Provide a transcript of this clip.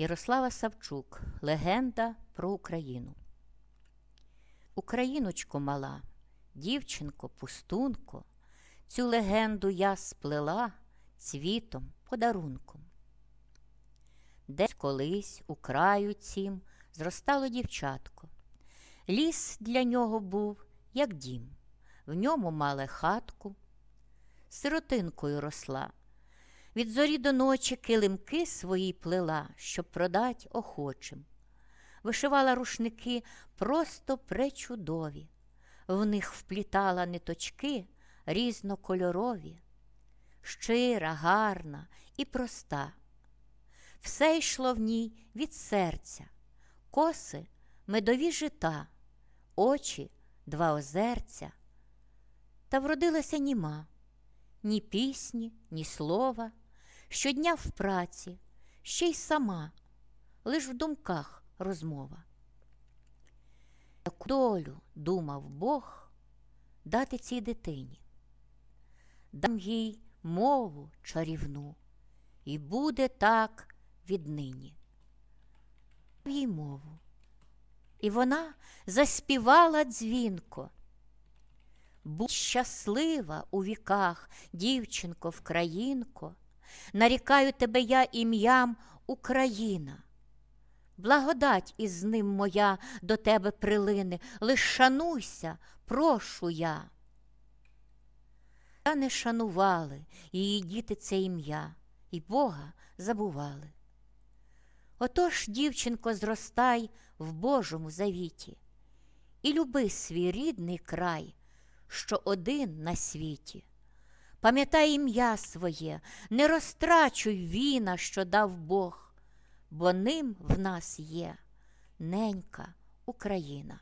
Ярослава Савчук Легенда про Україну. Україночко мала, дівчинко, пустунко, цю легенду я сплела цвітом, подарунком. Десь колись у краю цім зростало дівчатко. Ліс для нього був, як дім, в ньому мали хатку, сиротинкою росла. Від зорі до ночі килимки свої плела, щоб продать охочим. Вишивала рушники просто пречудові, в них вплітала ниточки різнокольорові, щира, гарна і проста. Все йшло в ній від серця, коси медові жита, очі два озерця. Та вродилася німа, ні пісні, ні слова, щодня в праці, ще й сама, лиш в думках розмова. Таку долю думав Бог дати цій дитині, дам їй мову чарівну, і буде так віднині. Дав їй мову. І вона заспівала дзвінко. Будь щаслива у віках, дівчинко, вкраїнко, нарікаю тебе я ім'ям Україна. Благодать із ним моя до тебе прилине, лиш шануйся, прошу я. Та не шанували її діти це ім'я, і Бога забували. Отож, дівчинко, зростай в Божому завіті і люби свій рідний край, що один на світі. Пам'ятай ім'я своє, не розтрачуй віна, що дав Бог, бо ним в нас є ненька Україна.